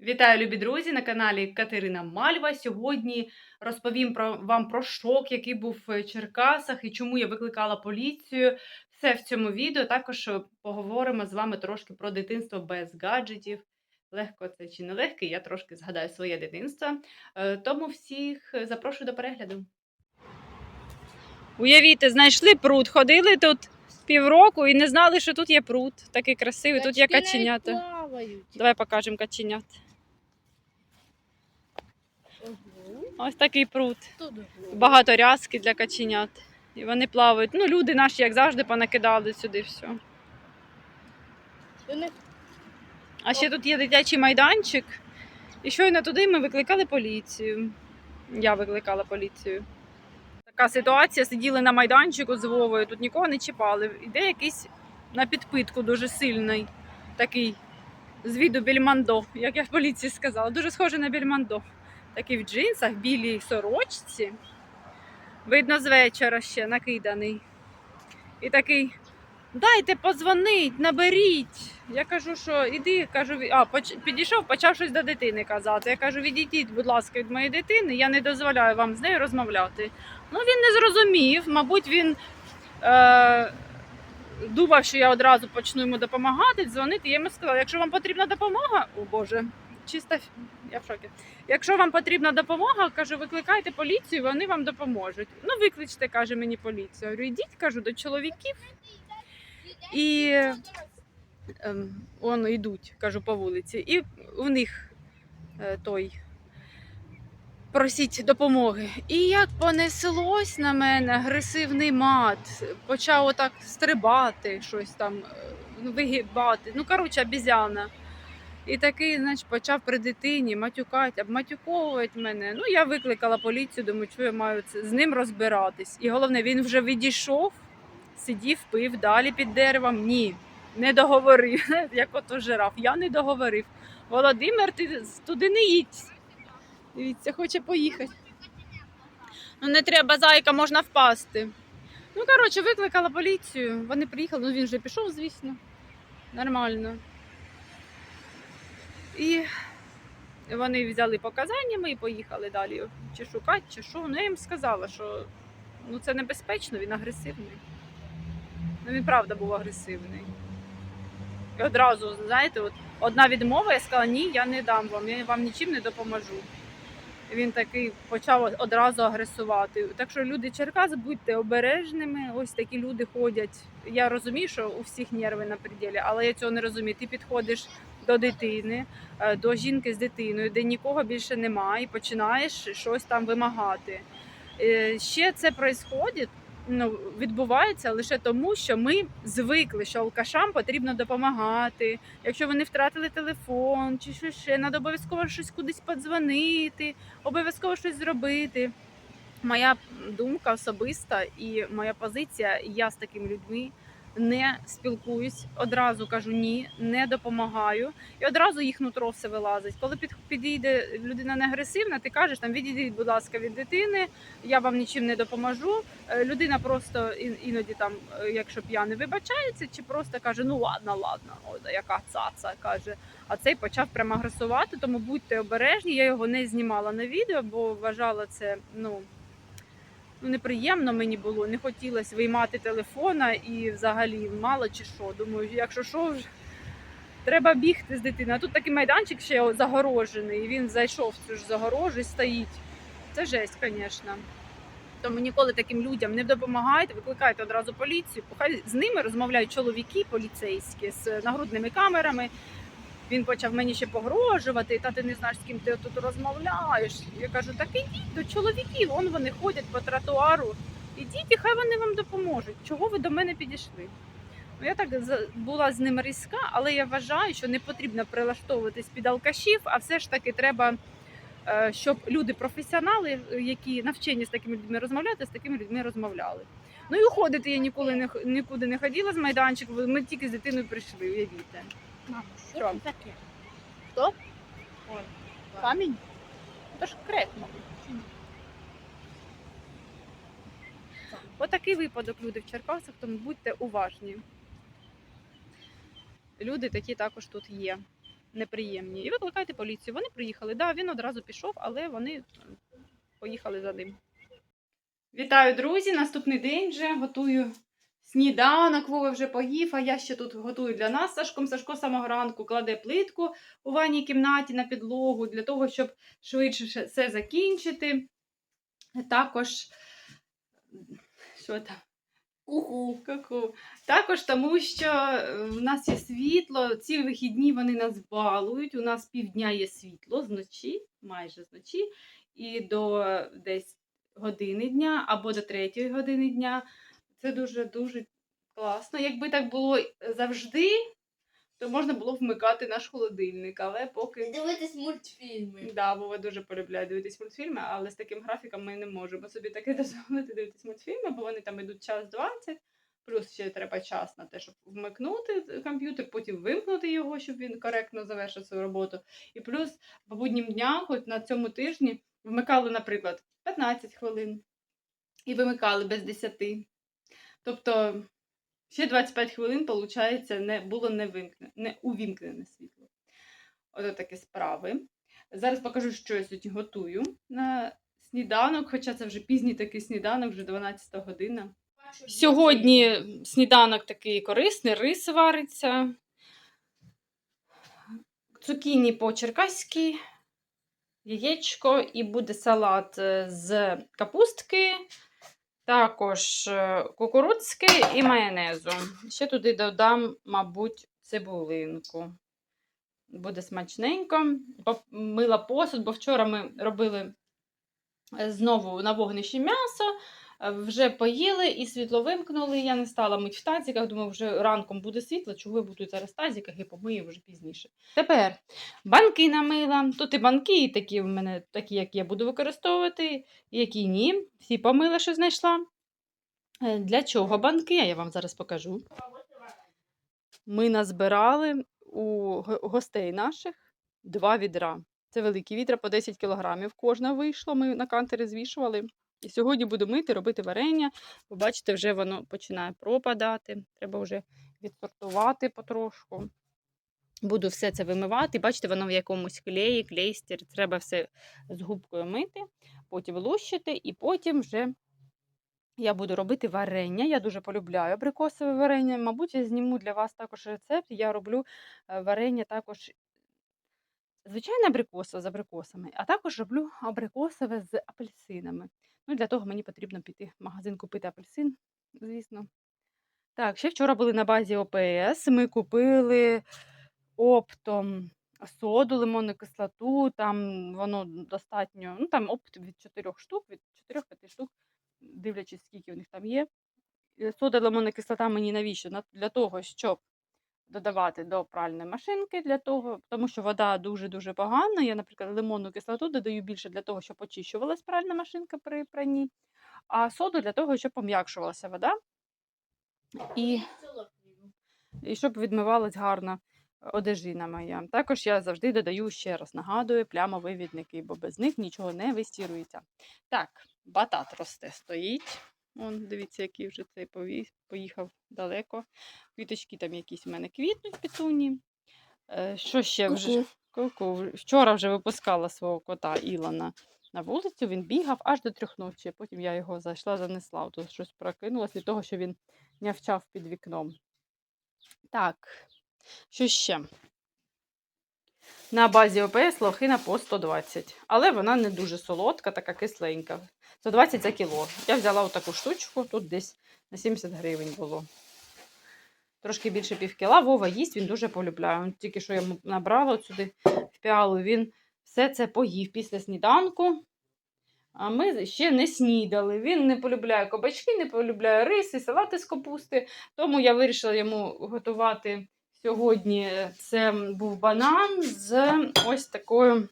Вітаю, любі друзі, на каналі Катерина Мальва. Сьогодні розповім про вам про шок, який був в Черкасах і чому я викликала поліцію. Все в цьому відео. Також е, поговоримо з вами трошки про дитинство без гаджетів. Легко це чи не легко, я трошки згадаю своє дитинство. Е, Тому всіх запрошую до перегляду. Уявіть, знайшли пруд, ходили тут півроку і не знали, що тут є пруд. Такий красивий, тут є каченята. Давай покажемо каченят. Ось такий пруд. Багато рязки для каченят. І вони плавають. Ну, люди наші, як завжди, понакидали сюди все. А ще тут є дитячий майданчик. І щойно туди ми викликали поліцію. Я викликала поліцію. Така ситуація, сиділи на майданчику з Вовою, тут нікого не чіпали. Іде якийсь на підпитку дуже сильний, такий з віду бельмондо, як я в поліції сказала, дуже схожий на бельмондо. Такий в джинсах, білій сорочці. Видно, з вечора ще накиданий. І такий Дайте позвонить, наберіть. Я кажу, що іди, кажу, а, підійшов, почав щось до дитини казати. Я кажу, відійдіть, будь ласка, від моєї дитини, я не дозволяю вам з нею розмовляти. Ну він не зрозумів, мабуть, він е... думав, що я одразу почну йому допомагати, дзвонити. Я йому сказала, якщо вам потрібна допомога, о Боже, чиста я в шокі. Якщо вам потрібна допомога, кажу, викликайте поліцію, вони вам допоможуть. Ну, викличте, каже мені поліцію. Я говорю, ідіть, кажу, до чоловіків. І ем, воно йдуть, кажу, по вулиці. І в них е, той просіть допомоги. І як понеслось на мене агресивний мат, почав отак стрибати, щось там, е, вигибати. Ну, коротше, обізяна. І такий, значить, почав при дитині матюкати, обматюковувати мене. Ну, я викликала поліцію, думаю, що я маю це, з ним розбиратись. І головне, він вже відійшов, сидів, пив далі під деревом. Ні, не договорив, як ото жираф. Я не договорив. Володимир, ти туди не їдь. Дивіться, хоче поїхати. Ну не треба, зайка, можна впасти. Ну, коротше, викликала поліцію. Вони приїхали, ну він вже пішов, звісно. Нормально. І вони взяли показання, ми і поїхали далі. Чи шукати, чи що. Ну, я їм сказала, що ну, це небезпечно, він агресивний. Ну, він правда був агресивний. І одразу, знаєте, от одна відмова, я сказала, ні, я не дам вам, я вам нічим не допоможу. Він такий почав одразу агресувати. Так що люди Черкас, будьте обережними. Ось такі люди ходять. Я розумію, що у всіх нерви на пределі, але я цього не розумію. Ти підходиш до дитини, е, до жінки з дитиною, де нікого більше немає, і починаєш щось там вимагати. Е, Ще це відбувається, ну, відбувається лише тому, що ми звикли, що алкашам потрібно допомагати. Якщо вони втратили телефон чи що ще, треба обов'язково щось кудись подзвонити, обов'язково щось зробити. Моя думка особиста і моя позиція, я з такими людьми не спілкуюсь. Одразу кажу ні, не допомагаю. І одразу їх нутро все вилазить. Коли під, підійде людина не агресивна, ти кажеш там відійдіть, будь ласка, від дитини, я вам нічим не допоможу. Е, Людина просто ін- іноді там, е, якщо п'яний, вибачається, чи просто каже, ну ладно, ладно, ой, яка цаца каже. А цей почав прямо агресувати, тому будьте обережні. Я його не знімала на відео, бо вважала це ну. Ну, неприємно мені було, не хотілося виймати телефона і взагалі мало чи що. Думаю, якщо що, треба бігти з дитиною. А тут такий майданчик ще загорожений, і він зайшов в цю ж загорожу і стоїть. Це жесть, звісно. Тому ніколи таким людям не допомагайте, викликайте одразу поліцію. Хай з ними розмовляють чоловіки поліцейські з нагрудними камерами. Він почав мені ще погрожувати, та ти не знаєш, з ким ти тут розмовляєш. Я кажу, так ідіть до чоловіків, вон вони ходять по тротуару. Ідіть, і хай вони вам допоможуть. Чого ви до мене підійшли? Ну, я так була з ним різка, але я вважаю, що не потрібно прилаштовуватись під алкашів, а все ж таки треба, е, щоб люди професіонали, які навчені з такими людьми розмовляти, з такими людьми розмовляли. Ну і уходити я ніколи не нікуди не ходила з майданчику. Ми тільки з дитиною прийшли, уявіть. Мама, Що? це таке? Хто? Ой, Камінь? То ж крек, мабуть. Отакий випадок люди в Черкасах, тому будьте уважні. Люди такі також тут є. неприємні. І викликайте поліцію. Вони приїхали. Да, він одразу пішов, але вони поїхали за ним. Вітаю, друзі! Наступний день вже готую сніданок. Вова вже поїв, а я ще тут готую для нас Сашком. Сашко самого ранку кладе плитку у ванній кімнаті на підлогу для того, щоб швидше все закінчити. Також, що там? Ку-ку. Також тому, що е, в нас є світло. Ці вихідні вони нас балують. У нас півдня є світло зночі, майже зночі, і до десь години дня або до третьої години дня. Це дуже дуже класно. Якби так було завжди, то можна було вмикати наш холодильник, але поки. Дивитись мультфільми. Да, Вова дуже полюбляє дивитись мультфільми, але з таким графіком ми не можемо собі таке дозволити дивитись мультфільми, бо вони там йдуть час 20, плюс ще треба час на те, щоб вмикнути комп'ютер, потім вимкнути його, щоб він коректно завершив свою роботу. І плюс по буднім дням, хоч на цьому тижні, вмикали, наприклад, 15 хвилин і вимикали без 10. Тобто ще 25 хвилин, виходить, не було не, вимкне, не увімкнене світло. Ото такі справи. Зараз покажу, що я сьогодні готую на сніданок, хоча це вже пізній такий сніданок, вже 12 година. Сьогодні сніданок такий корисний, рис вариться, цукіні по-черкаськи, яєчко і буде салат з капустки, також е, кукурудзки і майонезу. Ще туди додам, мабуть, цибулинку. Буде смачненько. Мила посуд, бо вчора ми робили е, знову на вогнищі м'ясо. Е, Вже поїли і світло вимкнули. Я не стала мить в тазиках. Думаю, вже ранком буде світло, чого я буду зараз в тазиках і помию вже пізніше. Тепер банки намила. Тут і банки, і такі в мене, такі, які я буду використовувати, які ні. Всі помила, що знайшла. Е, Для чого банки? Я вам зараз покажу. Ми назбирали у гостей наших два відра. Це великі відра по 10 кілограмів. Кожна вийшло. Ми на кантери звішували. І сьогодні буду мити, робити варення. Ви бачите, вже воно починає пропадати. Треба вже відсортувати потрошку. Буду все це вимивати. Бачите, воно в якомусь клеї, клейстері. Треба все з губкою мити, потім лущити, і потім вже я буду робити варення. Я дуже полюбляю абрикосове варення. Мабуть, я зніму для вас також рецепт. Я роблю е, варення також звичайне абрикосове з абрикосами, а також роблю абрикосове з апельсинами. Ну, для того мені потрібно піти в магазин купити апельсин, звісно. Так, ще вчора були на базі ОПС. Ми купили оптом соду, лимонну кислоту, там воно достатньо, ну там опт від 4 штук, від 4-5 штук, дивлячись, скільки в них там є. Е, Сода, лимонна кислота мені навіщо? Для того, щоб додавати до пральної машинки, для того, тому що вода дуже-дуже погана. Я, наприклад, лимонну кислоту додаю більше для того, щоб очищувалась пральна машинка при пранні, а соду для того, щоб пом'якшувалася вода і, і щоб відмивалась гарно одежина моя. Також я завжди додаю ще раз, нагадую, плямові відники, бо без них нічого не вистірується. Так, батат росте, стоїть. Вон, дивіться, який вже цей поїхав далеко. Квіточки там якісь у мене квітнуть петуні. Е, що ще вже? Ку-ку. Вчора вже випускала свого кота Ілона на вулицю, він бігав аж до трьох ночі. Потім я його зайшла, занесла. Тут щось прокинулось від того, що він нявчав під вікном. Так, що ще? На базі ОПС лохина по 120, але вона не дуже солодка, така кисленька. 120 за кіло. Я взяла отаку штучку, тут десь на 70 гривень було. Трошки більше пів кіла. Вова їсть, він дуже полюбляє. Он Тільки що я набрала сюди в піалу, він все це поїв після сніданку. А ми ще не снідали. Він не полюбляє кабачки, не полюбляє риси, салати з капусти. Тому я вирішила йому готувати сьогодні. Це був банан з ось такою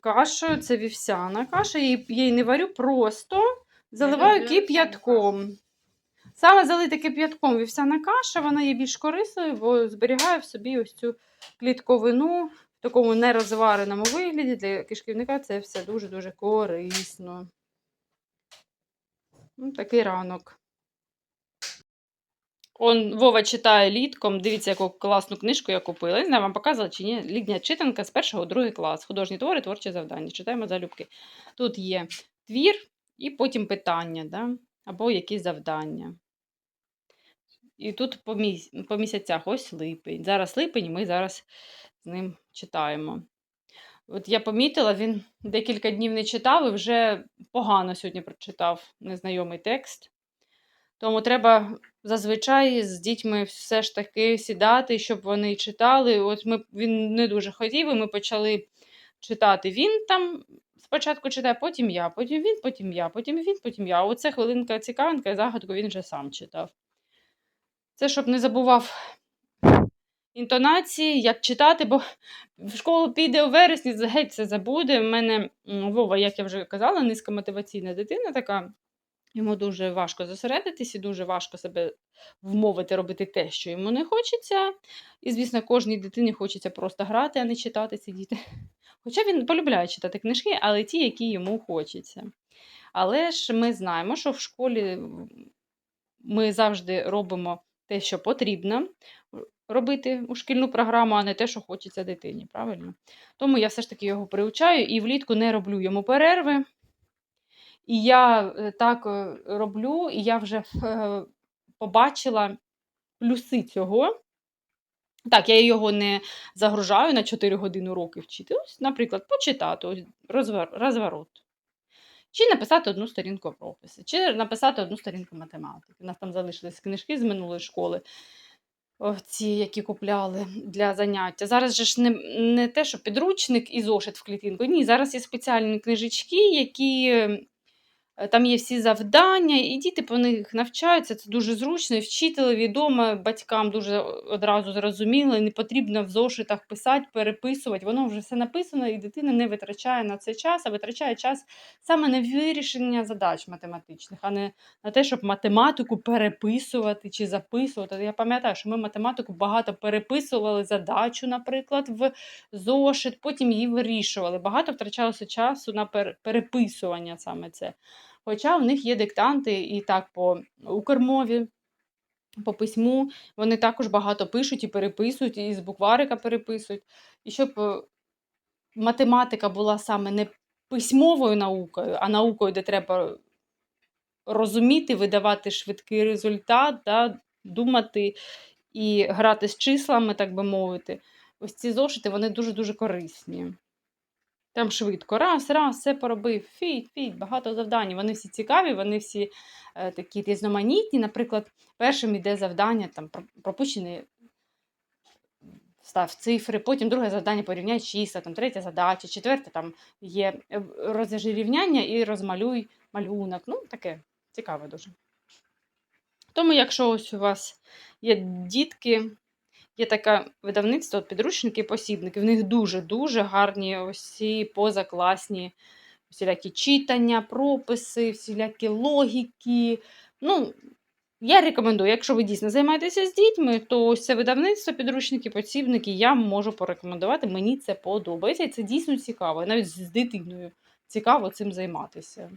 кашею. Це вівсяна каша. Я її, не варю, просто заливаю кип'ятком. Саме залити кип'ятком вівсяна каша, вона є більш корисною, бо зберігає в собі ось цю клітковину в такому нерозвареному вигляді. Для кишківника це все дуже-дуже корисно. Ну, такий ранок. Он Вова читає літком. Дивіться, яку класну книжку я купила. Не знаю, вам показувала чи ні. Літня читанка з першого другий клас. Художні твори, творчі завдання. Читаємо залюбки. Тут є твір і потім питання, да? або якісь завдання. І тут по, міс... по місяцях ось липень. Зараз липень, ми зараз з ним читаємо. От я помітила, він декілька днів не читав і вже погано сьогодні прочитав незнайомий текст. Тому треба зазвичай з дітьми все ж таки сідати, щоб вони читали. От ми, він не дуже хотів, і ми почали читати. Він там спочатку читає, потім я, потім він, потім я, потім він, потім я. Оце хвилинка цікавинка і загадку він вже сам читав. Це щоб не забував інтонації, як читати, бо в школу піде у вересні, геть все забуде. У мене Вова, як я вже казала, низькомотиваційна дитина така. Йому дуже важко зосередитись і дуже важко себе вмовити робити те, що йому не хочеться. І, звісно, кожній дитині хочеться просто грати, а не читати, сидіти. Хоча він полюбляє читати книжки, але ті, які йому хочеться. Але ж ми знаємо, що в школі ми завжди робимо те, що потрібно робити у шкільну програму, а не те, що хочеться дитині. Правильно? Тому я все ж таки його приучаю і влітку не роблю йому перерви. І я е, так е, роблю, і я вже е, побачила плюси цього. Так, я його не загружаю на 4 години уроки вчити. Наприклад, почитати розворот. Чи написати одну сторінку прописи, чи написати одну сторінку математики. У нас там залишились книжки з минулої школи, ці, які купляли для заняття. Зараз же ж не, не те, що підручник і зошит в клітинку. Ні, зараз є спеціальні книжечки, які там є всі завдання, і діти по них навчаються. Це дуже зручно. І вчителеві вдома батькам дуже одразу зрозуміло, не потрібно в зошитах писати, переписувати. Воно вже все написано, і дитина не витрачає на це час, а витрачає час саме на вирішення задач математичних, а не на те, щоб математику переписувати чи записувати. Я пам'ятаю, що ми математику багато переписували задачу, наприклад, в зошит, потім її вирішували. Багато втрачалося часу на переписування саме це. Хоча в них є диктанти і так по укрмові, по письму, вони також багато пишуть і переписують, і з букварика переписують. І щоб е, математика була саме не письмовою наукою, а наукою, де треба розуміти, видавати швидкий результат, да, думати і грати з числами, так би мовити. Ось ці зошити вони дуже-дуже корисні. Там швидко, раз, раз, все поробив, фіт, фіт, багато завдань. Вони всі цікаві, вони всі е, такі різноманітні. Наприклад, першим іде завдання, там про- пропущений став цифри, потім друге завдання порівняй числа, там третя задача, четверте там є е, розв'яжи рівняння і розмалюй малюнок. Ну, таке цікаве дуже. Тому, якщо ось у вас є дітки, Є таке видавництво, от підручники, посібники. В них дуже-дуже гарні ці позакласні всілякі читання, прописи, всілякі логіки. Ну, я рекомендую, якщо ви дійсно займаєтеся з дітьми, то ось це видавництво, підручники, посібники я можу порекомендувати. Мені це подобається і це дійсно цікаво. Навіть з дитиною цікаво цим займатися.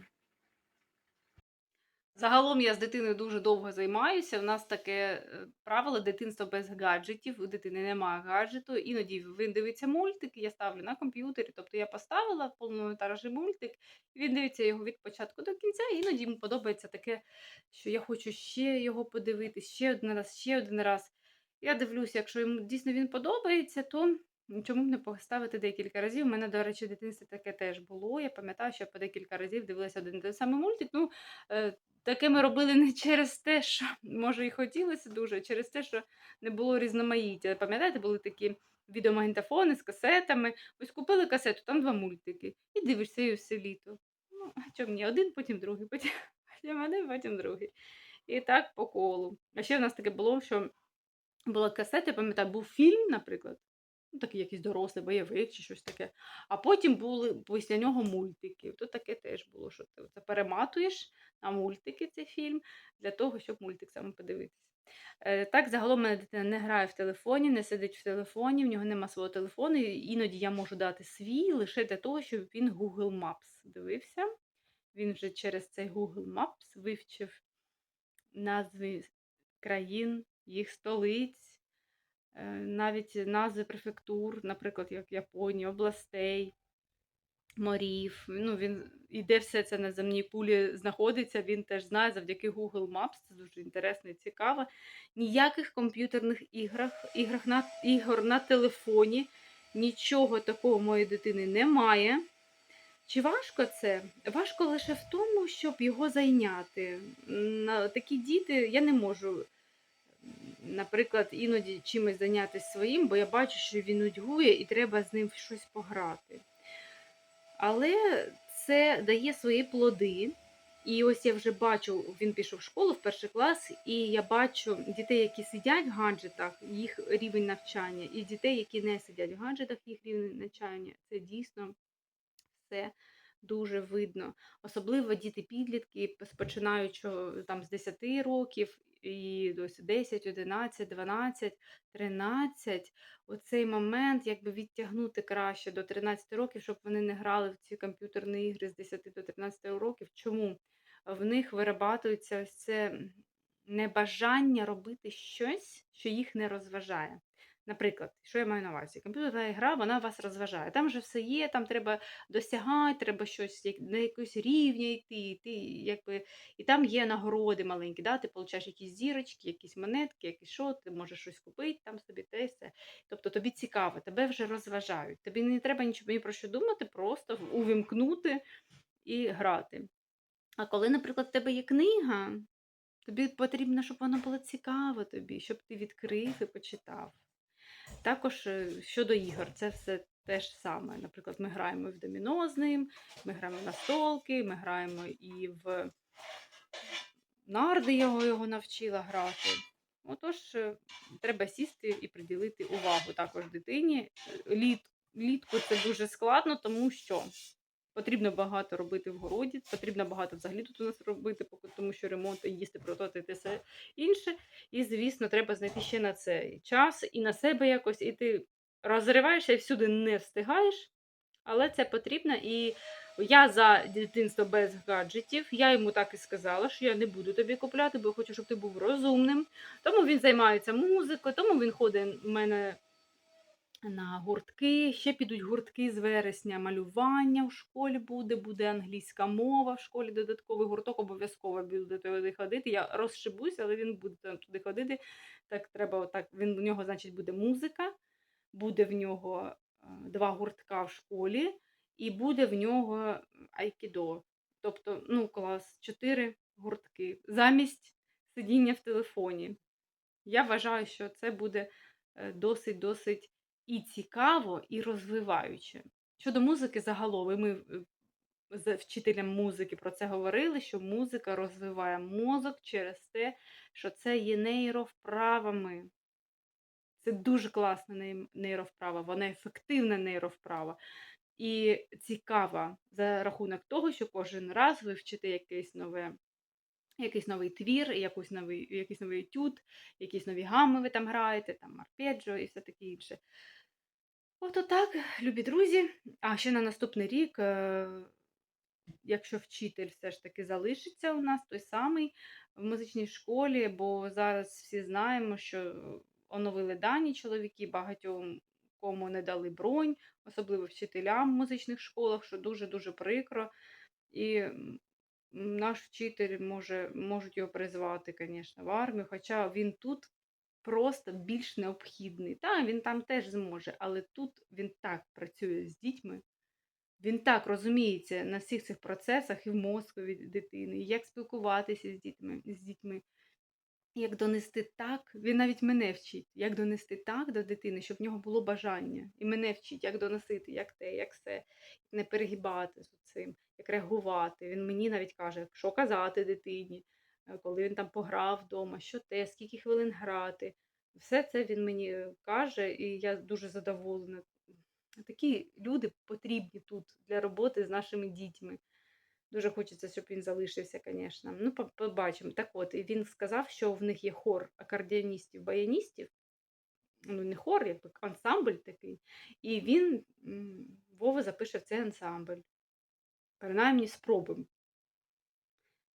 Загалом я з дитиною дуже довго займаюся. У нас таке е, правило дитинство без гаджетів. У дитини немає гаджету. Іноді він дивиться мультик, я ставлю на комп'ютері. Тобто я поставила в повнометражний мультик, і він дивиться його від початку до кінця. Іноді йому подобається таке, що я хочу ще його подивитись, ще один раз, ще один раз. Я дивлюся, якщо йому дійсно він подобається, то чому б не поставити декілька разів. У мене, до речі, в дитинстві таке теж було. Я пам'ятаю, що я по декілька разів дивилася один той самий мультик. Ну, е, Таке ми робили не через те, що може і хотілося дуже, а через те, що не було різноманіття. Пам'ятаєте, були такі відеомагнітофони з касетами. Ось купили касету, там два мультики. І дивишся її все літо. Ну, а чому мені один, потім другий, потім, потім один, потім другий. І так по колу. А ще в нас таке було, що була касета, я пам'ятаю, був фільм, наприклад. Ну, такий якийсь дорослий бойовик чи щось таке. А потім були після нього мультики. То таке теж було, що ти це перематуєш на мультики цей фільм для того, щоб мультик саме подивитися. Е, Так, загалом мене дитина не грає в телефоні, не сидить в телефоні, в нього нема свого телефону. Іноді я можу дати свій лише для того, щоб він Google Maps дивився. Він вже через цей Google Maps вивчив назви країн, їх столиць, навіть назви префектур, наприклад, як Японія, областей, морів. Ну, він іде все це на земній кулі знаходиться, він теж знає завдяки Google Maps. Це дуже інтересно і цікаво. Ніяких комп'ютерних іграх, іграх на, ігор на телефоні. Нічого такого моєї дитини немає. Чи важко це? Важко лише в тому, щоб його зайняти. Такі діти я не можу, наприклад, іноді чимось зайнятися своїм, бо я бачу, що він нудьгує і треба з ним щось пограти. Але це дає свої плоди. І ось я вже бачу, він пішов в школу в перший клас, і я бачу дітей, які сидять в гаджетах, їх рівень навчання, і дітей, які не сидять в гаджетах, їх рівень навчання. Це дійсно все дуже видно. Особливо діти-підлітки, починаючи там з 10 років і досі 10, 11, 12, 13. Оцей момент якби відтягнути краще до 13 років, щоб вони не грали в ці комп'ютерні ігри з 10 до 13 років. Чому? В них вирабатується ось це небажання робити щось, що їх не розважає. Наприклад, що я маю на увазі? Комп'ютерна гра, вона вас розважає. Там вже все є, там треба досягати, треба щось на якийсь рівня йти, йти якби, і там є нагороди маленькі, да? ти получаєш якісь зірочки, якісь монетки, якісь що, ти можеш щось купити там собі, те і все. Тобто тобі цікаво, тебе вже розважають. Тобі не треба нічого ні про що думати, просто увімкнути і грати. А коли, наприклад, в тебе є книга, тобі потрібно, щоб воно було цікаво тобі, щоб ти відкрив і почитав. Також е, щодо ігор, це все те ж саме. Наприклад, ми граємо в доміно з ним, ми граємо на столки, ми граємо і в нарди, його, його навчила грати. Отож, е, треба сісти і приділити увагу також дитині. Е, Літ, літку це дуже складно, тому що потрібно багато робити в городі, потрібно багато взагалі тут у нас робити, тому що ремонт, їсти, те все інше. І, звісно, треба знайти ще на це час, і на себе якось, і ти розриваєшся і всюди не встигаєш, але це потрібно. І я за дитинство без гаджетів. Я йому так і сказала, що я не буду тобі купляти, бо хочу, щоб ти був розумним. Тому він займається музикою, тому він ходить в мене на гуртки. Ще підуть гуртки з вересня. Малювання в школі буде, буде англійська мова в школі. Додатковий гурток обов'язково буде туди ходити. Я розшибусь, але він буде туди ходити. Так треба отак. Він в нього, значить, буде музика, буде в нього е, два гуртка в школі, і буде в нього айкідо. Тобто, ну, клас, чотири гуртки замість сидіння в телефоні. Я вважаю, що це буде е, досить-досить і цікаво, і розвиваюче. Щодо музики загалом, ми е, з вчителем музики про це говорили, що музика розвиває мозок через те, що це є нейровправами. Це дуже класна нейровправа, вона ефективна нейровправа. І цікава за рахунок того, що кожен раз ви вчите якесь нове, якийсь новий твір, якийсь новий, якийсь новий етюд, якісь нові гами ви там граєте, там арпеджіо і все таке інше. Ото так, любі друзі. А ще на наступний рік, е, якщо вчитель все ж таки залишиться у нас той самий в музичній школі, бо зараз всі знаємо, що оновили дані чоловіки, багатьом кому не дали бронь, особливо вчителям в музичних школах, що дуже-дуже прикро. І наш вчитель може, можуть його призвати, звісно, в армію, хоча він тут просто більш необхідний. Так, він там теж зможе, але тут він так працює з дітьми. Він так розуміється на всіх цих процесах і в мозку від дитини, як спілкуватися з дітьми, з дітьми, як донести так. Він навіть мене вчить, як донести так до дитини, щоб в нього було бажання. І мене вчить, як доносити, як те, як все, не перегибати з цим, як реагувати. Він мені навіть каже, що казати дитині, коли він там пограв вдома, що те, скільки хвилин грати. Все це він мені каже, і я дуже задоволена. Такі люди потрібні тут для роботи з нашими дітьми. Дуже хочеться, щоб він залишився, звісно. Ну, побачимо. Так от, і він сказав, що в них є хор акордеоністів, баяністів. Ну, не хор, якби ансамбль такий. І він Вова запише в цей ансамбль. Принаймні спробуємо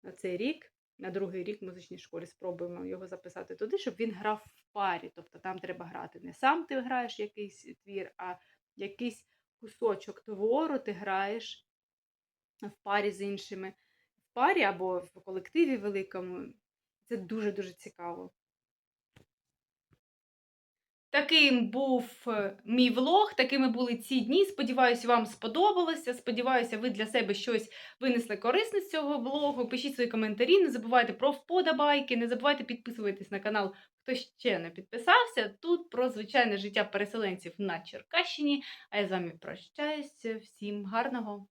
на цей рік. На другий рік в музичній школі спробуємо його записати туди, щоб він грав в парі. Тобто там треба грати не сам ти граєш якийсь твір, а якийсь кусочок твору ти граєш в парі з іншими. В парі або в колективі великому. Це дуже-дуже цікаво. Таким був е, мій влог, такими були ці дні. Сподіваюся, вам сподобалося. Сподіваюся, ви для себе щось винесли корисне з цього влогу. Пишіть свої коментарі, не забувайте про вподобайки, не забувайте підписуватись на канал, хто ще не підписався. Тут про звичайне життя переселенців на Черкащині. А я з вами прощаюся. Всім гарного!